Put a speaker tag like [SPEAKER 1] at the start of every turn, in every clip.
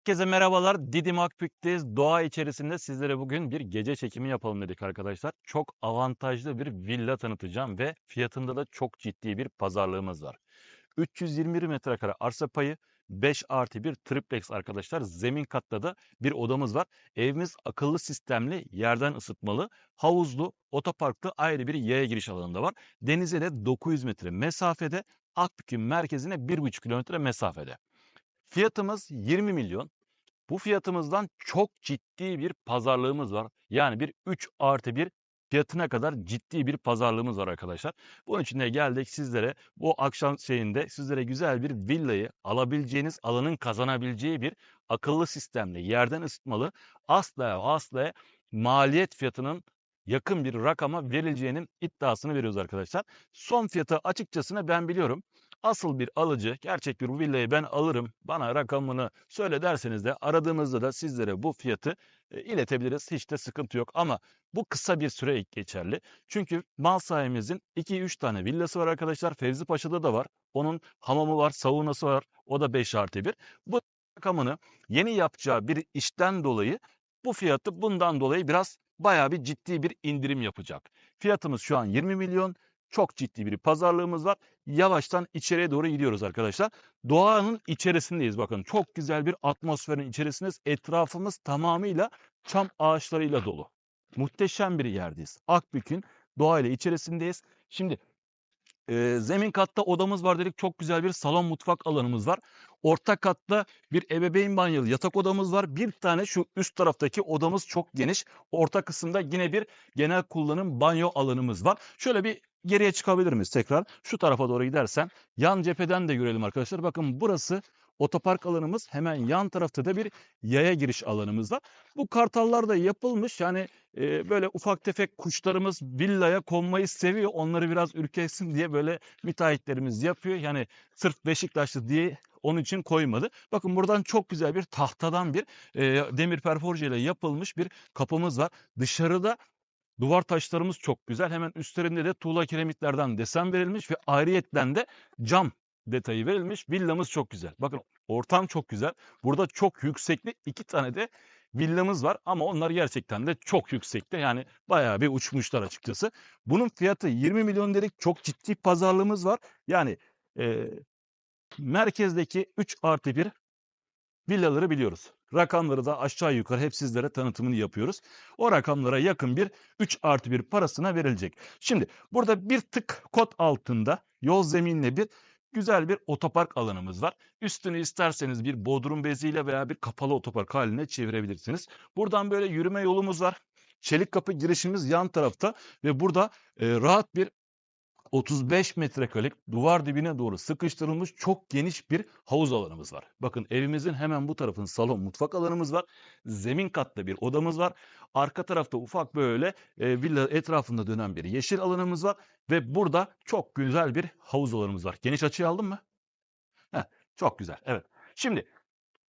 [SPEAKER 1] Herkese merhabalar. Didim Akbük'teyiz. Doğa içerisinde sizlere bugün bir gece çekimi yapalım dedik arkadaşlar. Çok avantajlı bir villa tanıtacağım ve fiyatında da çok ciddi bir pazarlığımız var. 321 metrekare arsa payı, 5 artı 1 triplex arkadaşlar. Zemin katta da bir odamız var. Evimiz akıllı sistemli, yerden ısıtmalı, havuzlu, otoparklı ayrı bir yaya giriş alanında var. Denize de 900 metre mesafede, Akbük'ün merkezine 1,5 kilometre mesafede. Fiyatımız 20 milyon. Bu fiyatımızdan çok ciddi bir pazarlığımız var. Yani bir 3 artı 1 fiyatına kadar ciddi bir pazarlığımız var arkadaşlar. Bunun için de geldik sizlere bu akşam şeyinde sizlere güzel bir villayı alabileceğiniz alanın kazanabileceği bir akıllı sistemli yerden ısıtmalı asla asla maliyet fiyatının yakın bir rakama verileceğinin iddiasını veriyoruz arkadaşlar. Son fiyatı açıkçasına ben biliyorum. Asıl bir alıcı gerçek bir villayı ben alırım bana rakamını söyle derseniz de aradığımızda da sizlere bu fiyatı e, iletebiliriz. Hiç de sıkıntı yok ama bu kısa bir süre geçerli. Çünkü mal sahibimizin 2-3 tane villası var arkadaşlar. Fevzi Paşa'da da var. Onun hamamı var, saunası var. O da 5 artı 1. Bu rakamını yeni yapacağı bir işten dolayı bu fiyatı bundan dolayı biraz bayağı bir ciddi bir indirim yapacak. Fiyatımız şu an 20 milyon. Çok ciddi bir pazarlığımız var. Yavaştan içeriye doğru gidiyoruz arkadaşlar. Doğanın içerisindeyiz bakın. Çok güzel bir atmosferin içerisindeyiz. Etrafımız tamamıyla çam ağaçlarıyla dolu. Muhteşem bir yerdeyiz. Akbük'ün doğayla içerisindeyiz. Şimdi e, zemin katta odamız var dedik. Çok güzel bir salon mutfak alanımız var. Orta katta bir ebeveyn banyolu yatak odamız var. Bir tane şu üst taraftaki odamız çok geniş. Orta kısımda yine bir genel kullanım banyo alanımız var. Şöyle bir geriye çıkabilir miyiz tekrar? Şu tarafa doğru gidersen yan cepheden de görelim arkadaşlar. Bakın burası otopark alanımız. Hemen yan tarafta da bir yaya giriş alanımız var. Bu kartallar da yapılmış. Yani e, böyle ufak tefek kuşlarımız villaya konmayı seviyor. Onları biraz ürkeksin diye böyle müteahhitlerimiz yapıyor. Yani sırf Beşiktaşlı diye onun için koymadı. Bakın buradan çok güzel bir tahtadan bir e, demir perforje ile yapılmış bir kapımız var. Dışarıda Duvar taşlarımız çok güzel. Hemen üstlerinde de tuğla kiremitlerden desen verilmiş ve ayrıyetten de cam detayı verilmiş. Villamız çok güzel. Bakın ortam çok güzel. Burada çok yüksekli iki tane de villamız var ama onlar gerçekten de çok yüksekte. Yani bayağı bir uçmuşlar açıkçası. Bunun fiyatı 20 milyon dedik. Çok ciddi pazarlığımız var. Yani e, merkezdeki 3 artı 1 villaları biliyoruz. Rakamları da aşağı yukarı hep sizlere tanıtımını yapıyoruz. O rakamlara yakın bir 3 artı 1 parasına verilecek. Şimdi burada bir tık kod altında yol zeminle bir güzel bir otopark alanımız var. Üstünü isterseniz bir bodrum beziyle veya bir kapalı otopark haline çevirebilirsiniz. Buradan böyle yürüme yolumuz var. Çelik kapı girişimiz yan tarafta ve burada e, rahat bir 35 metrekarelik duvar dibine doğru sıkıştırılmış çok geniş bir havuz alanımız var. Bakın evimizin hemen bu tarafın salon mutfak alanımız var. Zemin katta bir odamız var. Arka tarafta ufak böyle e, villa etrafında dönen bir yeşil alanımız var. Ve burada çok güzel bir havuz alanımız var. Geniş açıyı aldın mı? Heh, çok güzel evet. Şimdi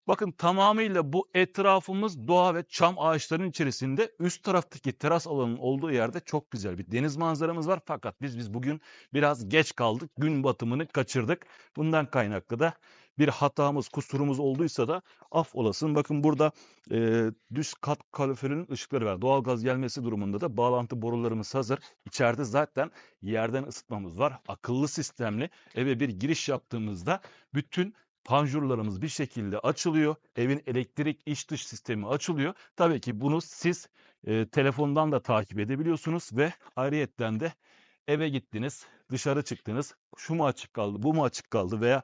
[SPEAKER 1] Bakın tamamıyla bu etrafımız doğa ve çam ağaçlarının içerisinde üst taraftaki teras alanının olduğu yerde çok güzel bir deniz manzaramız var. Fakat biz biz bugün biraz geç kaldık. Gün batımını kaçırdık. Bundan kaynaklı da bir hatamız, kusurumuz olduysa da af olasın. Bakın burada e, düz kat kaloriferinin ışıkları var. Doğalgaz gelmesi durumunda da bağlantı borularımız hazır. İçeride zaten yerden ısıtmamız var. Akıllı sistemli eve bir giriş yaptığımızda bütün panjurlarımız bir şekilde açılıyor. Evin elektrik iç dış sistemi açılıyor. Tabii ki bunu siz e, telefondan da takip edebiliyorsunuz ve ayrıyetten de eve gittiniz, dışarı çıktınız, şu mu açık kaldı, bu mu açık kaldı veya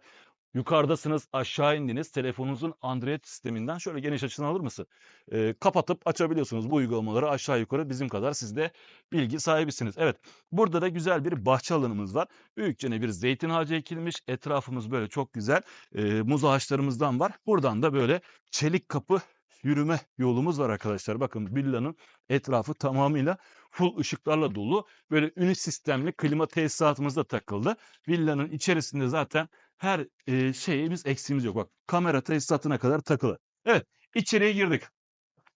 [SPEAKER 1] Yukarıdasınız, aşağı indiniz. Telefonunuzun Android sisteminden şöyle geniş açısını alır mısın? Ee, kapatıp açabiliyorsunuz bu uygulamaları aşağı yukarı bizim kadar siz de bilgi sahibisiniz. Evet, burada da güzel bir bahçe alanımız var. Büyükçe bir zeytin ağacı ekilmiş. Etrafımız böyle çok güzel. E, muz ağaçlarımızdan var. Buradan da böyle çelik kapı yürüme yolumuz var arkadaşlar. Bakın villanın etrafı tamamıyla full ışıklarla dolu. Böyle ünit sistemli klima tesisatımız da takıldı. Villanın içerisinde zaten her e, şeyimiz eksiğimiz yok. Bak kamera tesisatına kadar takılı. Evet içeriye girdik.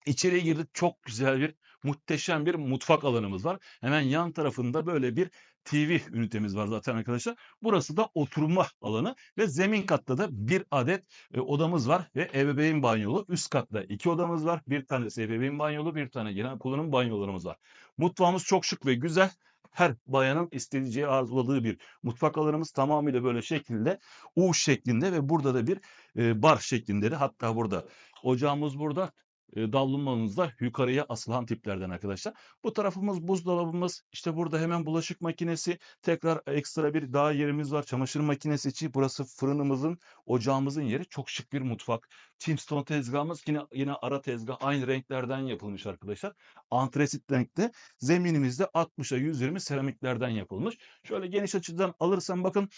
[SPEAKER 1] İçeriye girdik çok güzel bir muhteşem bir mutfak alanımız var. Hemen yan tarafında böyle bir TV ünitemiz var zaten arkadaşlar. Burası da oturma alanı ve zemin katta da bir adet e, odamız var ve ebeveyn banyolu. Üst katta iki odamız var. Bir tanesi ebeveyn banyolu, bir tane genel kullanım banyolarımız var. Mutfağımız çok şık ve güzel. Her bayanın isteyeceği, arzuladığı bir mutfak alanımız tamamıyla böyle şekilde U şeklinde ve burada da bir e, bar şeklinde de hatta burada ocağımız burada e, davlumbamız da yukarıya asılan tiplerden arkadaşlar. Bu tarafımız buzdolabımız. İşte burada hemen bulaşık makinesi. Tekrar ekstra bir daha yerimiz var. Çamaşır makinesi içi. Burası fırınımızın, ocağımızın yeri. Çok şık bir mutfak. Teamstone tezgahımız yine yine ara tezgah aynı renklerden yapılmış arkadaşlar. Antresit renkte. Zeminimizde 60'a 120 seramiklerden yapılmış. Şöyle geniş açıdan alırsam bakın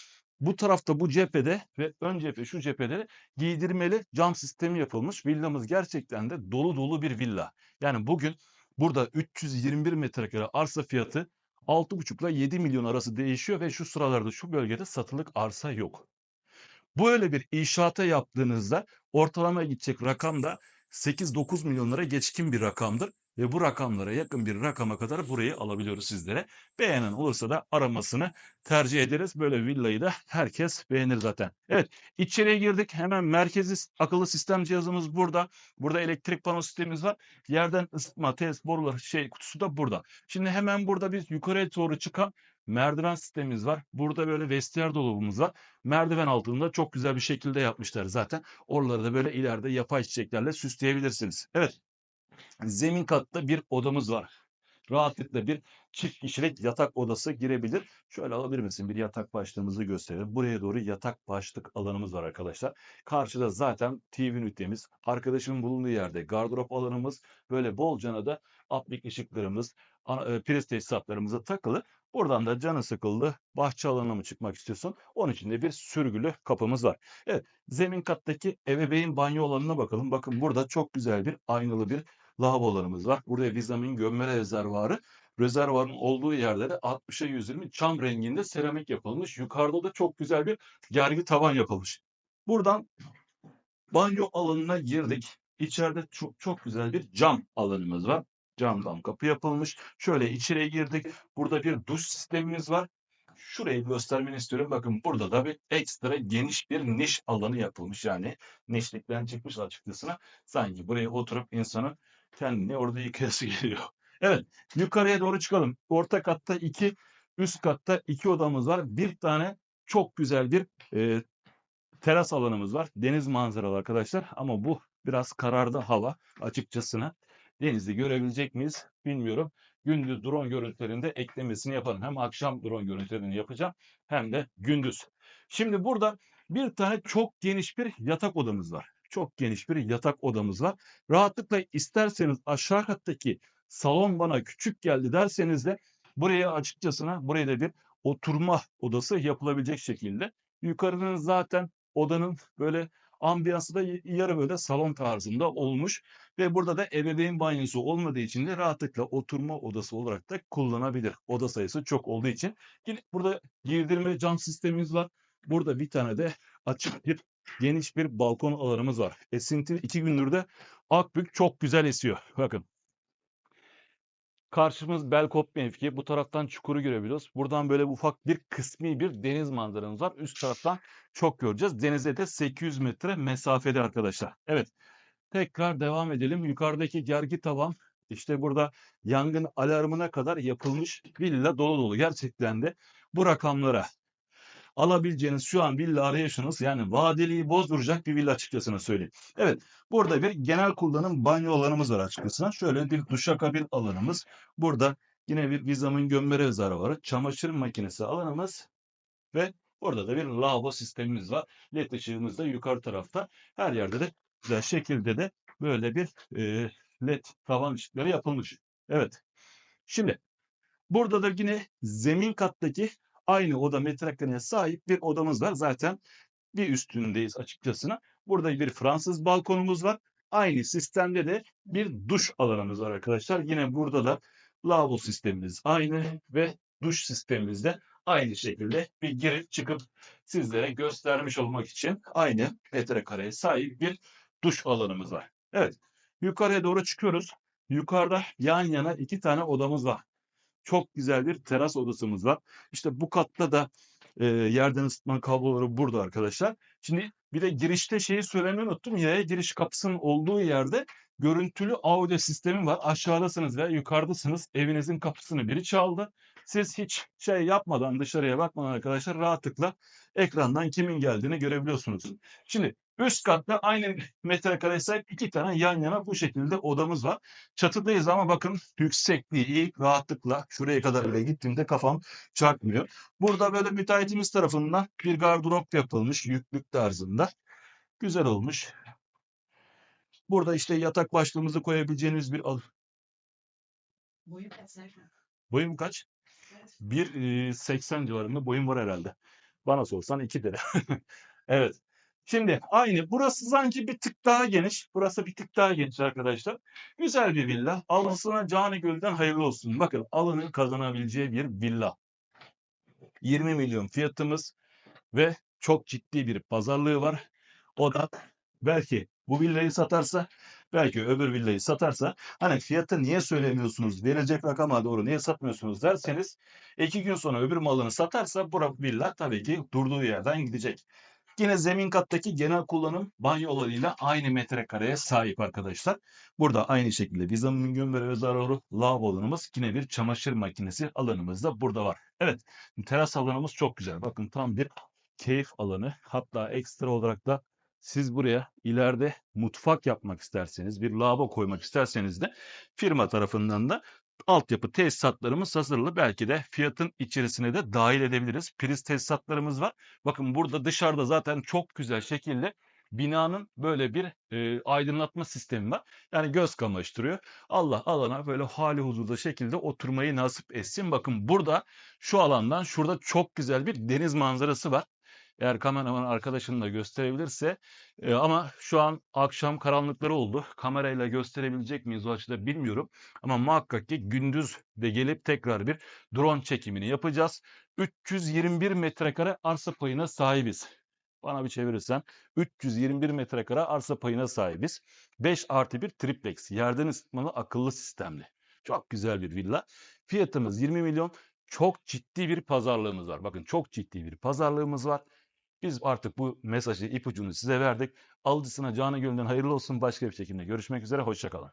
[SPEAKER 1] bu tarafta bu cephede ve ön cephe şu cephede de giydirmeli cam sistemi yapılmış. Villamız gerçekten de dolu dolu bir villa. Yani bugün burada 321 metrekare arsa fiyatı 6,5 ile 7 milyon arası değişiyor ve şu sıralarda şu bölgede satılık arsa yok. Böyle bir inşaata yaptığınızda ortalama gidecek rakam da 8-9 milyonlara geçkin bir rakamdır. Ve bu rakamlara yakın bir rakama kadar burayı alabiliyoruz sizlere. Beğenen olursa da aramasını tercih ederiz. Böyle villayı da herkes beğenir zaten. Evet içeriye girdik. Hemen merkezi akıllı sistem cihazımız burada. Burada elektrik pano sistemimiz var. Yerden ısıtma, test boruları şey kutusu da burada. Şimdi hemen burada biz yukarıya doğru çıkan merdiven sistemimiz var. Burada böyle vestiyer dolabımız var. Merdiven altında çok güzel bir şekilde yapmışlar zaten. Oraları da böyle ileride yapay çiçeklerle süsleyebilirsiniz. Evet. Zemin katta bir odamız var. Rahatlıkla bir çift kişilik yatak odası girebilir. Şöyle alabilir misin? Bir yatak başlığımızı gösterelim. Buraya doğru yatak başlık alanımız var arkadaşlar. Karşıda zaten TV ünitemiz. Arkadaşımın bulunduğu yerde gardırop alanımız. Böyle bolcana da aplik ışıklarımız, e, priz tesisatlarımıza takılı. Buradan da canı sıkıldı. Bahçe alanına mı çıkmak istiyorsun? Onun için de bir sürgülü kapımız var. Evet. Zemin kattaki ebeveyn banyo alanına bakalım. Bakın burada çok güzel bir aynalı bir lavabolarımız var. Burada vitamin gömme rezervuarı. Rezervuarın olduğu yerde de 60'a 120 çam renginde seramik yapılmış. Yukarıda da çok güzel bir gergi tavan yapılmış. Buradan banyo alanına girdik. İçeride çok çok güzel bir cam alanımız var. Camdan kapı yapılmış. Şöyle içeriye girdik. Burada bir duş sistemimiz var. Şurayı göstermeni istiyorum. Bakın burada da bir ekstra geniş bir niş alanı yapılmış. Yani nişlikten çıkmış açıkçası. Sanki buraya oturup insanın kendini orada yıkayası geliyor. Evet yukarıya doğru çıkalım. Orta katta iki, üst katta iki odamız var. Bir tane çok güzel bir e, teras alanımız var. Deniz manzaralı arkadaşlar ama bu biraz karardı hava açıkçasına. Denizi görebilecek miyiz bilmiyorum. Gündüz drone görüntülerinde eklemesini yaparım. Hem akşam drone görüntülerini yapacağım hem de gündüz. Şimdi burada bir tane çok geniş bir yatak odamız var. Çok geniş bir yatak odamız var. Rahatlıkla isterseniz aşağı kattaki salon bana küçük geldi derseniz de buraya açıkçasına buraya da bir oturma odası yapılabilecek şekilde. Yukarının zaten odanın böyle ambiyansı da yarı böyle salon tarzında olmuş ve burada da ebeveyn banyosu olmadığı için de rahatlıkla oturma odası olarak da kullanabilir. Oda sayısı çok olduğu için. Yine burada girdirme cam sistemimiz var. Burada bir tane de açık bir geniş bir balkon alanımız var. Esinti iki gündür de Akbük çok güzel esiyor. Bakın. Karşımız Belkop mevki. Bu taraftan çukuru görebiliyoruz. Buradan böyle ufak bir kısmi bir deniz manzaramız var. Üst taraftan çok göreceğiz. Denize de 800 metre mesafede arkadaşlar. Evet. Tekrar devam edelim. Yukarıdaki gergi tavan işte burada yangın alarmına kadar yapılmış villa dolu dolu. Gerçekten de bu rakamlara alabileceğiniz şu an villa arayışınız yani vadeliği bozduracak bir villa açıkçasını söyleyeyim. Evet burada bir genel kullanım banyo alanımız var açıkçası. Şöyle bir duşakabin alanımız. Burada yine bir vizamin gömme rezervuarı, çamaşır makinesi alanımız ve burada da bir lavabo sistemimiz var. LED ışığımız da yukarı tarafta. Her yerde de güzel şekilde de böyle bir e, LED tavan ışıkları yapılmış. Evet. Şimdi burada da yine zemin kattaki aynı oda metrekareye sahip bir odamız var. Zaten bir üstündeyiz açıkçasına. Burada bir Fransız balkonumuz var. Aynı sistemde de bir duş alanımız var arkadaşlar. Yine burada da lavabo sistemimiz aynı ve duş sistemimiz de aynı şekilde bir girip çıkıp sizlere göstermiş olmak için aynı metrekareye sahip bir duş alanımız var. Evet. Yukarıya doğru çıkıyoruz. Yukarıda yan yana iki tane odamız var. Çok güzel bir teras odasımız var. İşte bu katta da e, yerden ısıtma kabloları burada arkadaşlar. Şimdi bir de girişte şeyi söylemeyi unuttum. Yaya giriş kapısının olduğu yerde görüntülü audio sistemi var. Aşağıdasınız ve yukarıdasınız. Evinizin kapısını biri çaldı. Siz hiç şey yapmadan dışarıya bakmadan arkadaşlar rahatlıkla ekrandan kimin geldiğini görebiliyorsunuz. Şimdi üst katta aynı metrekare sahip iki tane yan yana bu şekilde odamız var. Çatıdayız ama bakın yüksekliği iyi rahatlıkla şuraya kadar bile gittiğimde kafam çarpmıyor. Burada böyle müteahhitimiz tarafından bir gardırop yapılmış yüklük tarzında. Güzel olmuş. Burada işte yatak başlığımızı koyabileceğiniz bir al.
[SPEAKER 2] Boyu kaç?
[SPEAKER 1] Boyum kaç?
[SPEAKER 2] Evet.
[SPEAKER 1] 1.80 civarında boyum var herhalde. Bana sorsan 2 lira. evet. Şimdi aynı. Burası sanki bir tık daha geniş. Burası bir tık daha geniş arkadaşlar. Güzel bir villa. Alısına cani gölden hayırlı olsun. Bakın alının kazanabileceği bir villa. 20 milyon fiyatımız ve çok ciddi bir pazarlığı var. O da belki bu villayı satarsa belki öbür villayı satarsa hani fiyatı niye söylemiyorsunuz verilecek rakama doğru niye satmıyorsunuz derseniz iki gün sonra öbür malını satarsa bu villa tabii ki durduğu yerden gidecek. Yine zemin kattaki genel kullanım banyolarıyla aynı metrekareye sahip arkadaşlar. Burada aynı şekilde vizamın ve zararı lavabo alanımız yine bir çamaşır makinesi alanımız da burada var. Evet teras alanımız çok güzel. Bakın tam bir keyif alanı. Hatta ekstra olarak da siz buraya ileride mutfak yapmak isterseniz, bir lavabo koymak isterseniz de firma tarafından da altyapı tesisatlarımız hazırlı. Belki de fiyatın içerisine de dahil edebiliriz. Priz tesisatlarımız var. Bakın burada dışarıda zaten çok güzel şekilde binanın böyle bir e, aydınlatma sistemi var. Yani göz kamaştırıyor. Allah alana böyle hali huzurda şekilde oturmayı nasip etsin. Bakın burada şu alandan şurada çok güzel bir deniz manzarası var. Eğer kameraman arkadaşın da gösterebilirse e, ama şu an akşam karanlıkları oldu. Kamerayla gösterebilecek miyiz o açıda bilmiyorum. Ama muhakkak ki gündüz de gelip tekrar bir drone çekimini yapacağız. 321 metrekare arsa payına sahibiz. Bana bir çevirirsen 321 metrekare arsa payına sahibiz. 5 artı 1 triplex yerden ısıtmalı akıllı sistemli. Çok güzel bir villa. Fiyatımız 20 milyon. Çok ciddi bir pazarlığımız var. Bakın çok ciddi bir pazarlığımız var. Biz artık bu mesajı, ipucunu size verdik. Alıcısına canı gönülden hayırlı olsun. Başka bir şekilde görüşmek üzere. Hoşçakalın.